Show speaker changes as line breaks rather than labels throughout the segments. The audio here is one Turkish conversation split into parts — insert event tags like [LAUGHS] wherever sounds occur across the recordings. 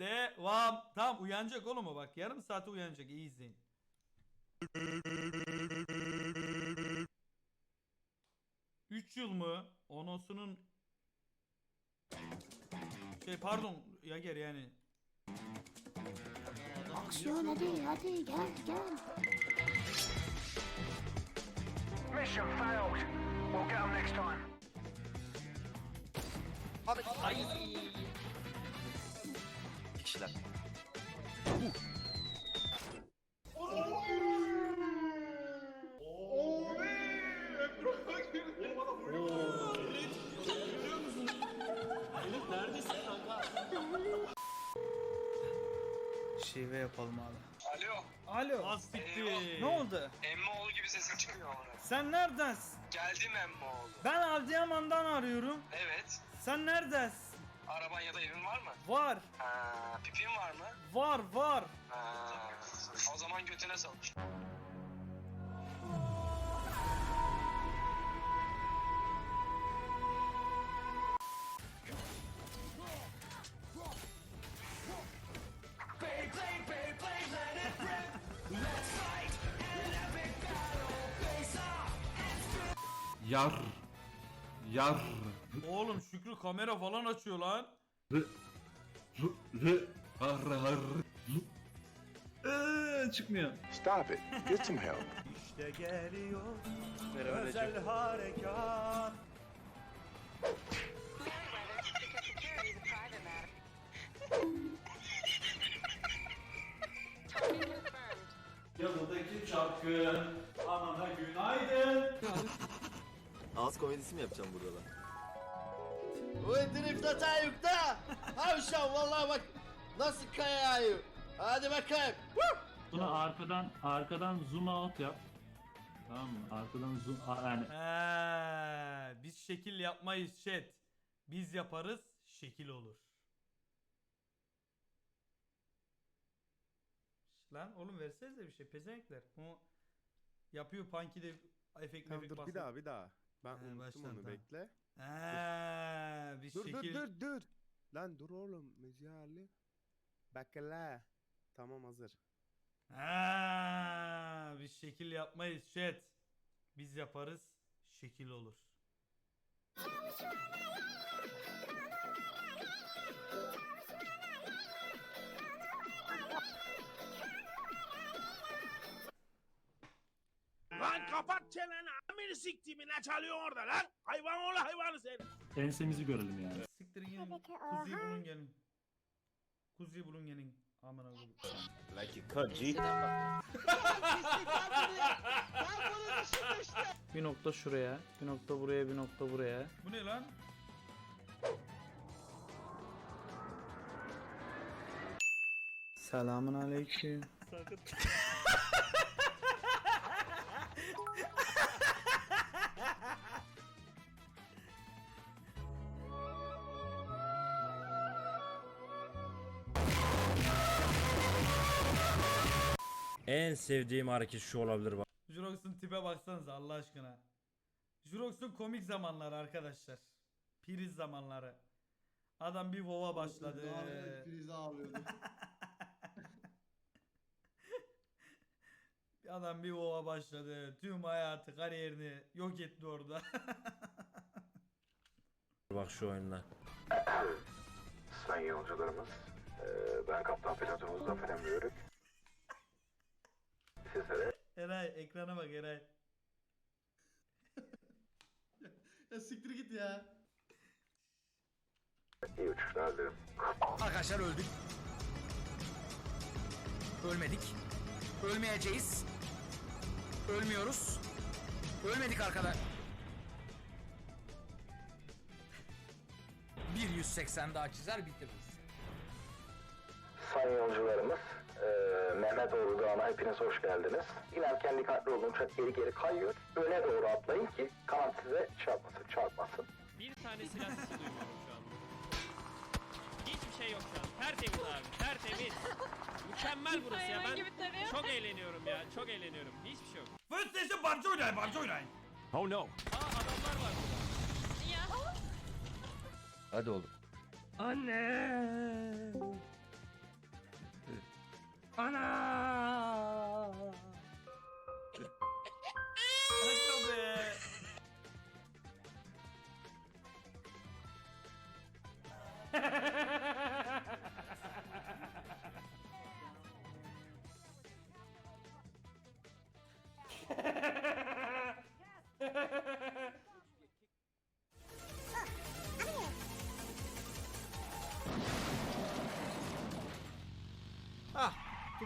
Devam. Tamam uyanacak oğlum o bak. Yarım saate uyanacak. İyi izleyin. Üç yıl mı? Onosunun şey pardon Yager yani.
Aksiyon hadi hadi gel gel.
Mission failed. We'll get next time.
Kişiler.
Şive yapalım abi.
Alo.
Alo.
Az siktir.
Ne oldu?
Emmoğlu gibi sesin çıkıyor ona.
Sen neredesin?
Geldim Emmoğlu.
Ben Adıyaman'dan arıyorum.
Evet.
Sen neredesin?
Araban ya da evin var mı?
Var.
Ha, pipin var mı?
Var var.
Ha, o zaman götüne salmış.
Yar. Yar.
Oğlum Şükrü kamera falan açıyor lan.
Har har. Çıkmıyor.
Stop it. Get some help. [LAUGHS]
Yazıdaki çarkın. Anana günaydın.
Ağız komedisi mi yapacağım burada da?
Uy drift atan yükle. Havşan vallahi bak nasıl kayıyor. Hadi bakayım.
Bunu arkadan arkadan zoom out yap. Tamam mı? Arkadan zoom a- yani
He, biz şekil yapmayız chat. Biz yaparız şekil olur. Lan oğlum versenize bir şey pezevenkler. Bunu yapıyor Punky de efekt
Tamam
mefekt
dur bir daha bir daha. Ben
He,
unuttum
baştan,
onu
tamam.
bekle.
He, biz
Dur
şekil...
dur dur dur. Lan dur oğlum müziği halli. Bekle. Tamam hazır.
Ha, biz şekil yapmayız chat. Biz yaparız şekil olur.
Lan kapat çeneni amiri siktiğimi ne çalıyor orada lan? Hayvan oğlu hayvanı sen.
ensemizi görelim yani.
Siktirin gelin. Kuzuyu bulun gelin. Kuzuyu bulun gelin. Amına koyayım.
Bir nokta şuraya, bir nokta buraya, bir nokta buraya.
Bu ne lan?
Selamun aleyküm. [LAUGHS]
En sevdiğim hareket şu olabilir bak.
Jurox'un tipe baksanıza Allah aşkına. Jurox'un komik zamanları arkadaşlar. Priz zamanları. Adam bir WoW'a başladı.
Prize ağlıyordu. [LAUGHS]
Bir Adam bir WoW'a başladı. Tüm hayatı, kariyerini yok etti orada. [LAUGHS]
Bak şu oyunlar.
Sayın yolcularımız, eee, ben kaptan pilotumuz Zafer Emre Yörük. Sizlere
Eray ekrana bak Eray.
Ya siktir git ya.
iyi uçuşlar dilerim.
Arkadaşlar öldük. Ölmedik. Ölmeyeceğiz. Ölmüyoruz. Ölmedik arkadaş. 180 daha çizer bitiririz.
Sayın yolcularımız, eee Mehmetoğlu Dağı'na hepiniz hoş geldiniz. İnerken dikkatli olun, uçak geri geri kayıyor. Öne doğru atlayın ki kanat size çarpmasın, çarpmasın.
Bir tane silah sesi duymuyorum şu anda. Hiçbir şey yok şu an. Tertemiz abi. Tertemiz. Mükemmel burası ya. Ben çok eğleniyorum ya. Çok eğleniyorum. Hiçbir şey yok.
First Station barca oynayın, barca oynayın.
Aa adamlar var burada.
Hadi oğlum.
Anna!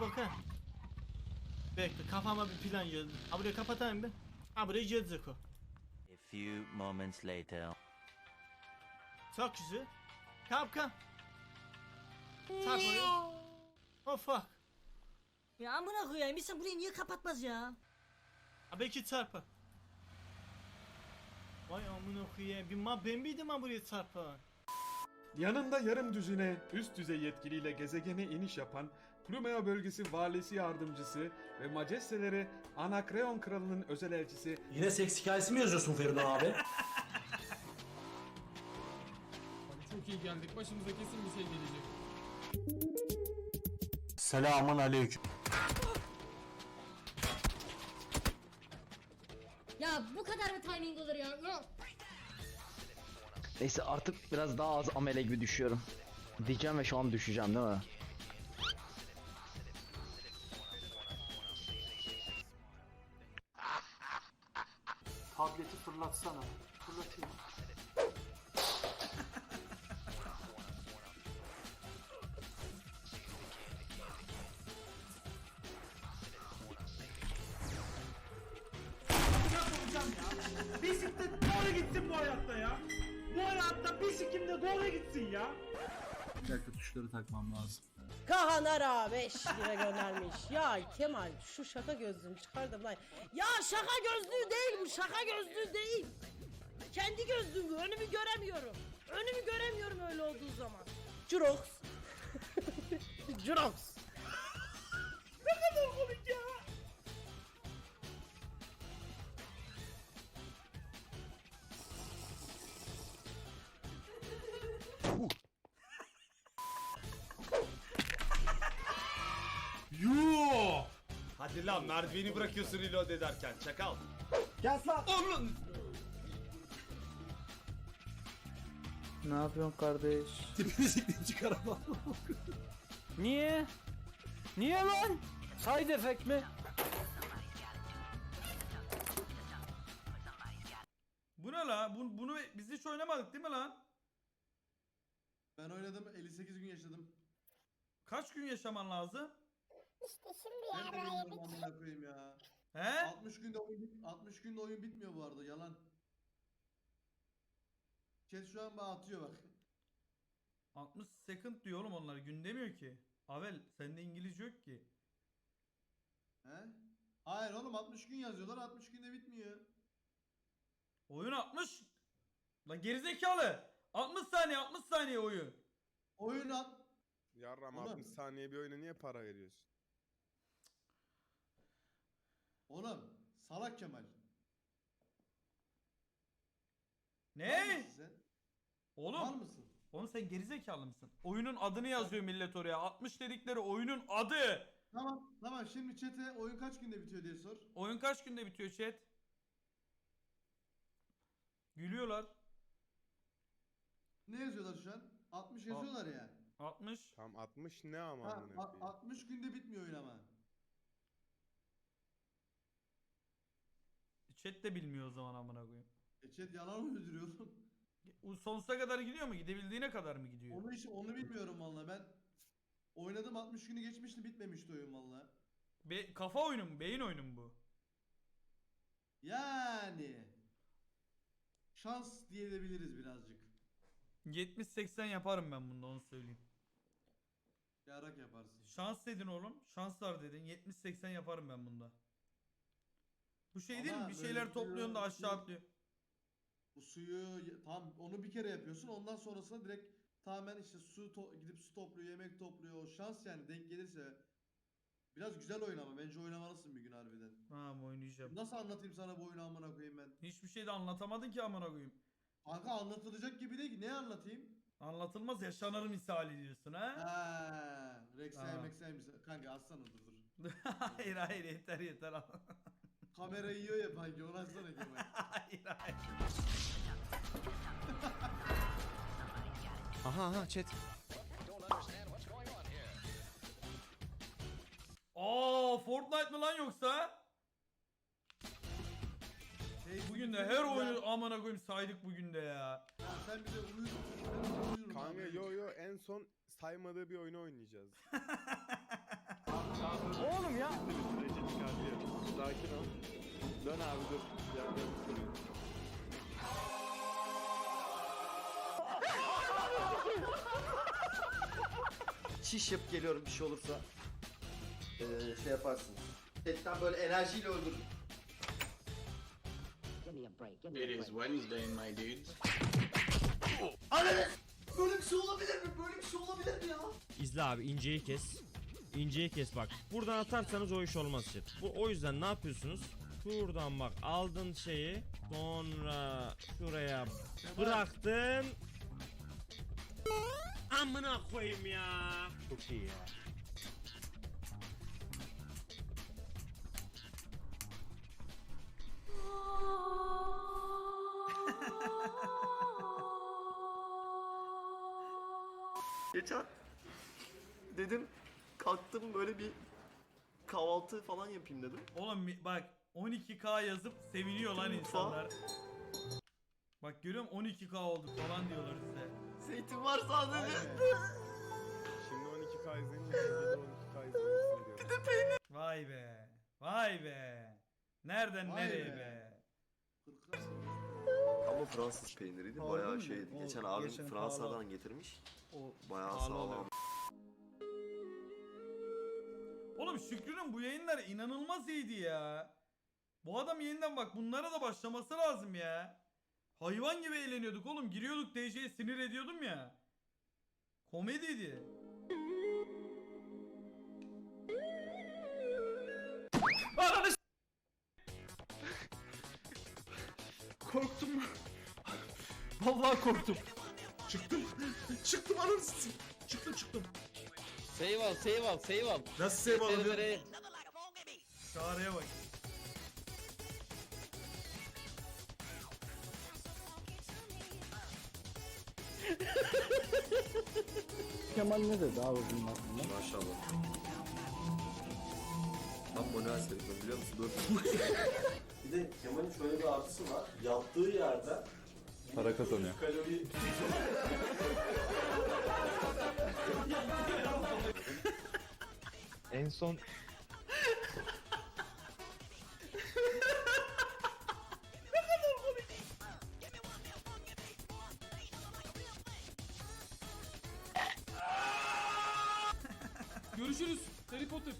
Bakayım. Bekle kafama bir plan geldi. Ha burayı kapatayım bir. Ha buraya gelecek o.
A few moments later.
Çok güzel. Kalk. Tak oraya. Oh fuck.
Ya amına koyayım insan burayı niye kapatmaz ya?
Ha belki çarpar. Vay amına koyayım. Bir ma ben miydim ha buraya çarpan?
Yanında yarım düzine üst düzey yetkiliyle gezegene iniş yapan Plumea bölgesi valisi yardımcısı ve majesteleri Anakreon kralının özel elçisi
Yine seks hikayesi mi yazıyorsun Feridun abi?
Çok iyi geldik. Başımıza kesin bir şey gelecek.
Selamun aleyküm.
Ya bu kadar mı timing olur ya? Ya.
Neyse artık biraz daha az amele gibi düşüyorum. Diyeceğim ve şu an düşeceğim değil mi?
Fırlatsana. Fırlatayım.
Ya
Kemal şu şaka gözlüğünü çıkardım lan. Ya şaka gözlüğü değil bu şaka gözlüğü değil. Kendi gözlüğüm bu, önümü göremiyorum. Önümü göremiyorum öyle olduğu zaman. Jurox. Jurox.
Hadi lan merdiveni bırakıyorsun reload ederken çakal.
Gel lan.
Onun
Ne yapıyorsun kardeş?
Tipini çıkaramam.
Niye? Niye lan? Side effect mi?
Bu ne la? Bu, bunu biz hiç oynamadık değil mi lan?
Ben oynadım 58 gün yaşadım.
Kaç gün yaşaman lazım?
İşte şimdi
Ben de bilmiyorum amına [LAUGHS] koyayım ya.
He?
60 günde oyun bit 60 günde oyun bitmiyor bu arada yalan. Chat şu an bana atıyor bak.
60 second diyor oğlum onlar. Gün demiyor ki. Avel sende İngilizce yok ki.
He? Hayır oğlum 60 gün yazıyorlar 60 günde bitmiyor.
Oyun 60. Lan gerizekalı. 60 saniye 60 saniye oyun.
Oyun at.
Yarram
Oğlum.
60 saniye bir oyuna niye para veriyorsun?
Oğlum salak Kemal.
Ne?
sen? Var
Oğlum.
mısın?
Oğlum sen gerizekalı mısın? Oyunun adını yazıyor millet oraya. 60 dedikleri oyunun adı.
Tamam tamam şimdi chat'e oyun kaç günde bitiyor diye sor.
Oyun kaç günde bitiyor chat? Gülüyorlar.
Ne yazıyorlar şu an? 60 yazıyorlar ya.
60.
Tam 60 ne ama
Ha,
amına
a-
koyayım.
60 günde bitmiyor oyun ama.
Chat de bilmiyor o zaman amına koyayım.
E chat yalan mı uyduruyor oğlum?
O sonsuza kadar gidiyor mu? Gidebildiğine kadar mı gidiyor?
Onu hiç onu bilmiyorum valla ben. Oynadım 60 günü geçmişti bitmemişti oyun valla.
Be- kafa oyunu mu? Beyin oyunu mu bu?
Yani şans diyebiliriz birazcık.
70-80 yaparım ben bunda onu söyleyeyim.
Yarak yaparsın.
Şans dedin oğlum. Şanslar dedin. 70-80 yaparım ben bunda. Bu şey değil
Ama
mi? Bir
böyle
şeyler
bir-
topluyorsun da aşağı atlıyor.
Bu suyu tam onu bir kere yapıyorsun ondan sonrasında direkt tamamen işte su to- gidip su topluyor yemek topluyor o şans yani denk gelirse biraz güzel oyun ama bence oynamalısın bir gün harbiden.
Tamam oynayacağım.
Nasıl anlatayım sana bu oyunu amına koyayım ben?
Hiçbir şey de anlatamadın ki amına koyayım.
Kanka anlatılacak gibi değil ki ne anlatayım?
Anlatılmaz yaşanır misali diyorsun ha?
Ha, Rex'e
Tamam.
Rex'e misal. Kanka atsana dur dur. [LAUGHS]
hayır hayır yeter yeter.
Kamera yiyor ya kanki onu Kemal. [LAUGHS]
hayır hayır.
Aha aha chat.
Aa Fortnite mı lan yoksa?
Şey,
Bugün de her oyunu amına koyayım saydık bugün de ya.
Ya sen bize uyur. Ben uyurum
Kanka
abi.
yo yo en son saymadığı bir oyunu oynayacağız. [LAUGHS] Oğlum ya. Sakin ol. Dön abi dur.
Çiş yap geliyorum bir şey olursa. Ee, şey yaparsın. Etten böyle enerjiyle öldürün.
It is Wednesday my dudes.
Ananı! Böyle bir şey olabilir mi? Böyle bir şey olabilir mi ya?
İzle abi inceyi kes. İnceyi kes bak. Buradan atarsanız o iş olmaz işte. Bu, o yüzden ne yapıyorsunuz? Şuradan bak aldın şeyi. Sonra şuraya bıraktın. Amına koyayım ya.
Çok iyi ya.
Geçen dedim kalktım böyle bir kahvaltı falan yapayım dedim.
Oğlum mi- bak 12K yazıp seviniyor lan
Mutfağa.
insanlar. Bak görüyorum 12K olduk falan diyorlar size.
Zeytin var sadece.
Şimdi 12K izleyince de 12K izlemesin diyor.
Vay be. Vay be. Nereden
Vay
nereye
be.
be.
Ama Fransız peyniriydi
Pahalı
bayağı
mı?
şeydi. Geçen abim
geçen
Fransa'dan
pahalı.
getirmiş.
O
Bayağı
pahalı
sağlam.
oluyor.
Oğlum Şükrü'nün bu yayınlar inanılmaz iyiydi ya. Bu adam yeniden bak bunlara da başlaması lazım ya. Hayvan gibi eğleniyorduk oğlum. Giriyorduk DJ'ye sinir ediyordum ya. Komediydi. Ananı
Korktum. Vallahi korktum. Çıktım. Çıktım ananı Çıktım çıktım.
Save al save al save al.
Nasıl save alabilirim?
Çağrı'ya bak. [LAUGHS]
Kemal ne dedi abi bunun hakkında?
Maşallah. Tam manuel seyretmem biliyor musun? Dur. [LAUGHS] bir de Kemal'in şöyle bir artısı var. Yattığı yerde
Para kazanıyor.
kalori... [LAUGHS]
En son
Görüşürüz Harry Potter.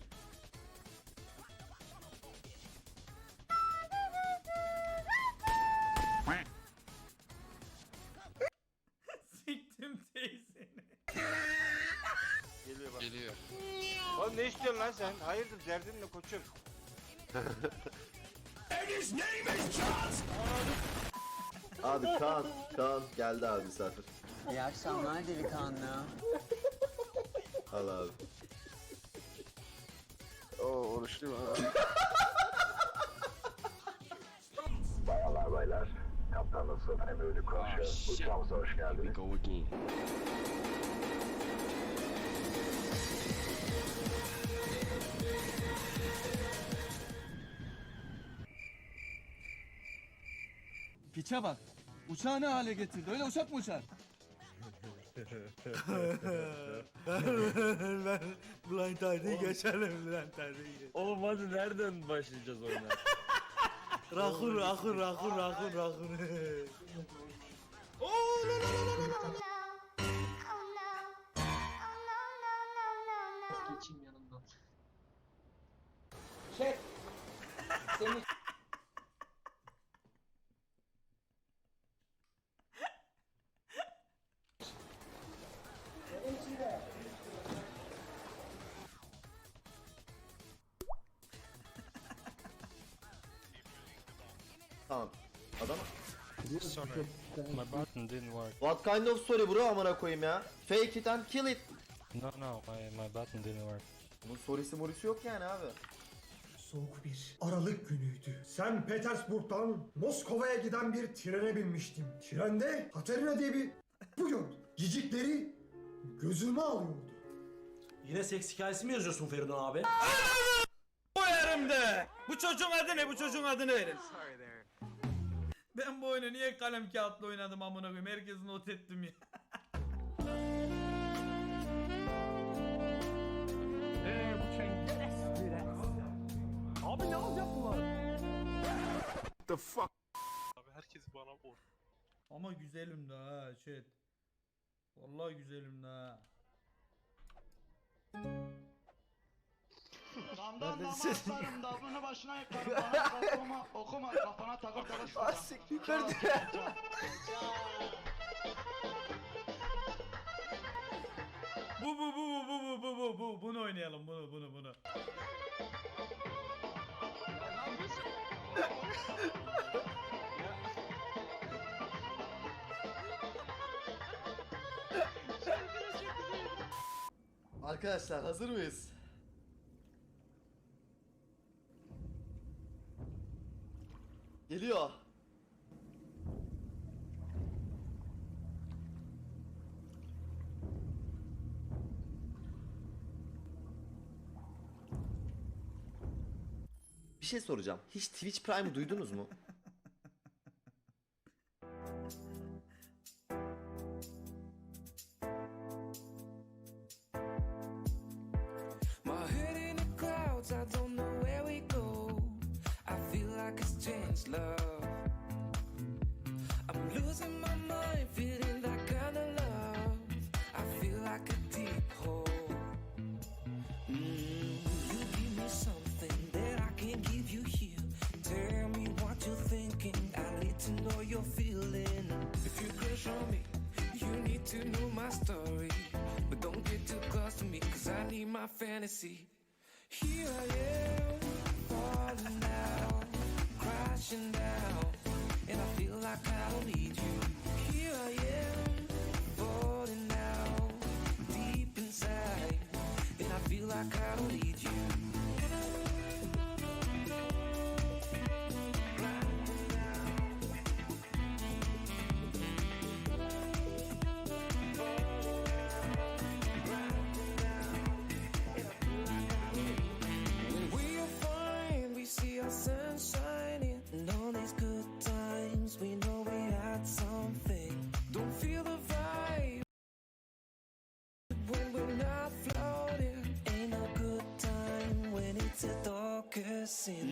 Geliyor. Oğlum ne istiyorsun lan sen? Hayırdır derdin ne koçum?
Abi Kaan, Kaan geldi abi misafir.
İyi akşamlar delikanlı.
Al abi.
Oo oruçluyum ha.
Bayanlar baylar, kaptanla sınıf emri konuşuyor. Uçağımıza hoş geldiniz.
Piçe bak. Uçağı ne hale getirdi? Öyle uçak mı uçar? [LAUGHS]
ben Blind Tide'yi geçelim Blind Tide'yi.
Oğlum hadi nereden başlayacağız oyuna? [LAUGHS]
Rakun rakun rakun rakun rakun.
Tamam. Adam
Sorry. My button didn't work.
What kind of story bro amına koyayım ya? Fake it and kill it.
No no, my, my button didn't work.
Bunun story'si morisi yok yani abi.
Soğuk bir Aralık günüydü. Sen Petersburg'dan Moskova'ya giden bir trene binmiştim. Trende Katerina diye bir bu gördüm. Cicikleri gözüme alıyordu.
Yine seks hikayesi mi yazıyorsun Feridun abi?
Bu yerimde. Bu çocuğun adı ne? Bu çocuğun adını verin. Ben bu oyunu niye kalem kağıtla oynadım amına koyayım. Herkesi not ettim ya.
Şey Abi ne alacak bunlar?
The fuck?
Abi herkes bana vur.
Ama güzelim de ha chat. Vallahi güzelim de ha.
Damdan dama atlarım damını başına yıkarım bana okuma okuma kafana takır takır sokarım.
Bu bu bu bu bu bu bu bu bu bunu oynayalım bunu bunu bunu.
Arkadaşlar hazır mıyız?
Şey soracağım. Hiç Twitch Prime duydunuz mu?
My head You me, you need to know my story. But don't get too close to me, cause I need my fantasy. Here I am, falling down, crashing down, and I feel like I don't need you. Here I am, falling down, deep inside, and I feel like I sin.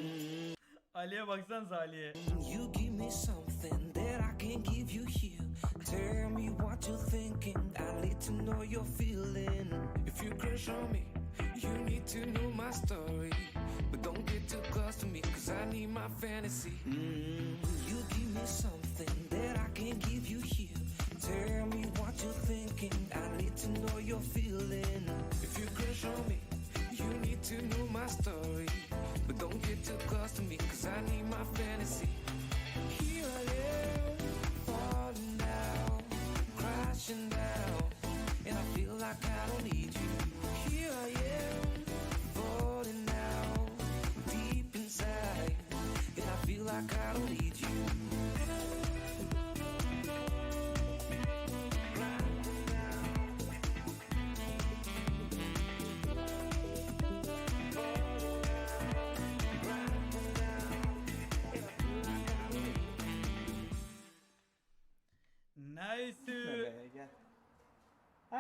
Ali'ye baksanıza Ali'ye.
You give me something that I can't give you here. Tell me what you're thinking. I need to know you're feeling. If you crush on me, you need to know my story. But don't get too close to me, cause I need my fantasy. Mm, you give me something that I can't give you here. Tell me what you're thinking. I need to know you're feeling. If you crush on me, you need to know my story. But don't get too close to me, cause I need my fantasy.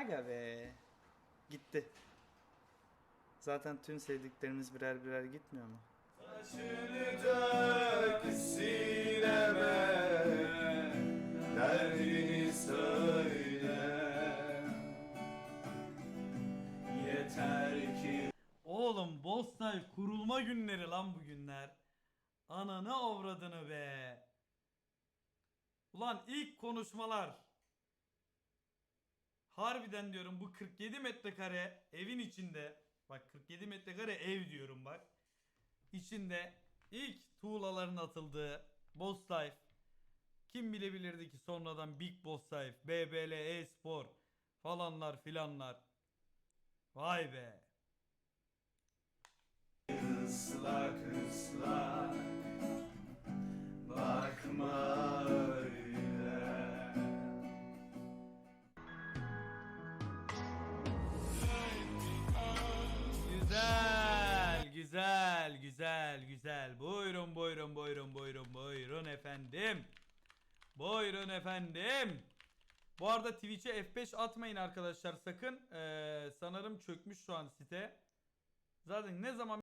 Aga be. Gitti. Zaten tüm sevdiklerimiz birer birer gitmiyor mu?
Derdini söyle. Yeter ki
Oğlum Life kurulma günleri lan bu günler. Ananı avradını be. Ulan ilk konuşmalar. Harbiden diyorum bu 47 metrekare evin içinde. Bak 47 metrekare ev diyorum bak. İçinde ilk tuğlaların atıldığı Boss Life. Kim bilebilirdi ki sonradan Big Boss Life, BBL e-spor falanlar filanlar. Vay be.
ıslak ıslak Bakma
Güzel, güzel, güzel, güzel. Buyurun, buyurun, buyurun, buyurun, buyurun efendim. Buyurun efendim. Bu arada Twitch'e F5 atmayın arkadaşlar sakın. Ee, sanırım çökmüş şu an site. Zaten ne zaman